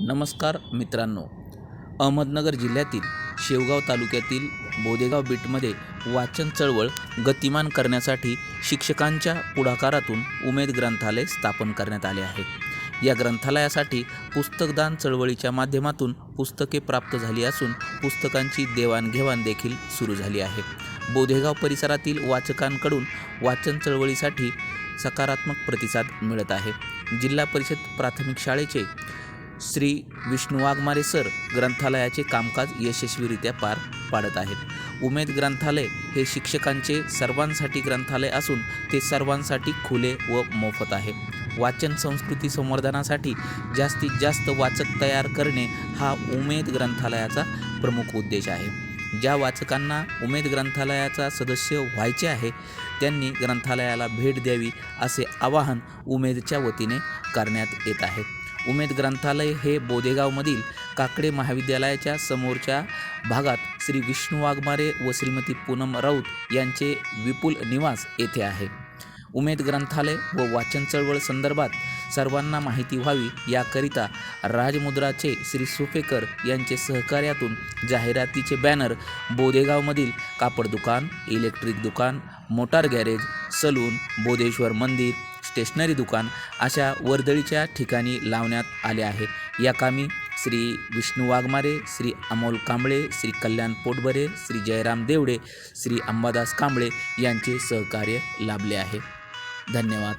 नमस्कार मित्रांनो. अहमदनगर जिल्ह्यातील शेवगाव तालुक्यातील बोदेगाव बीटमध्ये वाचन चळवळ गतिमान करण्यासाठी शिक्षकांच्या पुढाकारातून उमेद ग्रंथालय स्थापन करण्यात आले आहे. या ग्रंथालयासाठी पुस्तकदान चळवळीच्या माध्यमातून पुस्तके प्राप्त झाली असून पुस्तकांची देवाणघेवाण देखील सुरू झाली आहे. बोधेगाव परिसरातील वाचकांकडून वाचन चळवळीसाठी सकारात्मक प्रतिसाद मिळत आहे. जिल्हा परिषद प्राथमिक शाळेचे श्री विष्णू वाघमारे सर ग्रंथालयाचे कामकाज यशस्वीरित्या पार पाडत आहेत. उमेद ग्रंथालय हे शिक्षकांचे सर्वांसाठी ग्रंथालय असून ते सर्वांसाठी खुले व मोफत आहे. वाचन संस्कृती संवर्धनासाठी जास्तीत जास्त वाचक तयार करणे हा उमेद ग्रंथालयाचा प्रमुख उद्देश आहे. ज्या वाचकांना उमेद ग्रंथालयाचा सदस्य व्हायचे आहे त्यांनी ग्रंथालयाला भेट द्यावी असे आवाहन उमेदच्या वतीने करण्यात येत आहे. उमेद ग्रंथालय हे बोदेगावमधील काकडे महाविद्यालयाच्या समोरच्या भागात श्री विष्णू वाघमारे व श्रीमती पूनम राऊत यांचे विपुल निवास येथे आहे. उमेद ग्रंथालय व वाचन चळवळ संदर्भात सर्वांना माहिती व्हावी याकरिता राजमुद्राचे श्री सुफेकर यांचे सहकार्यातून जाहिरातीचे बॅनर बोदेगावमधील कापड दुकान इलेक्ट्रिक दुकान मोटार गॅरेज सलून बोधेश्वर मंदिर स्टेशनरी दुकान अशा वर्दळीच्या ठिकाणी लावण्यात आले आहे. या कामी श्री विष्णू वाघमारे श्री अमोल कांबळे श्री कल्याण पोटबरे श्री जयराम देवडे श्री अंबादास कांबळे यांचे सहकार्य लाभले आहे. धन्यवाद.